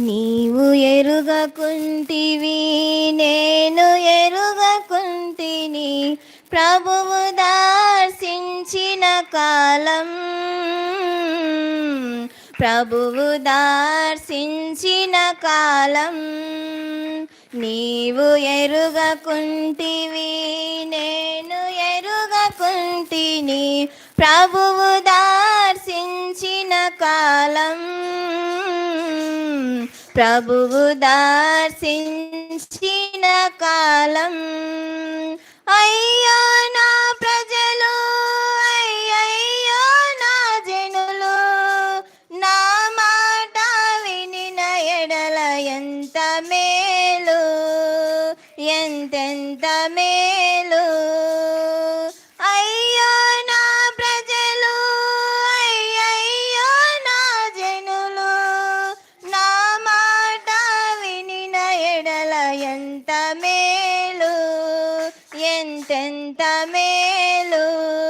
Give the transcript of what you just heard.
నీవు ఎరుగకుంటివి నేను ఎరుగకుంటిని ప్రభువు దర్శించిన కాలం ప్రభువు దర్శించిన కాలం. నీవు ఎరుగకుంటివి నేను ఎరుగకుంటిని ప్రభువు దర్శించిన కాలం ప్రభువు దర్శించిన కాలం అయ్యో నా ప్రజలు అయ్యయ్యో నా జనులు నా మాట వినిన ఎడల ఎంత మేలు ఎంతెంత మేలు ఎంత మేలు ఎంతెంత మేలు.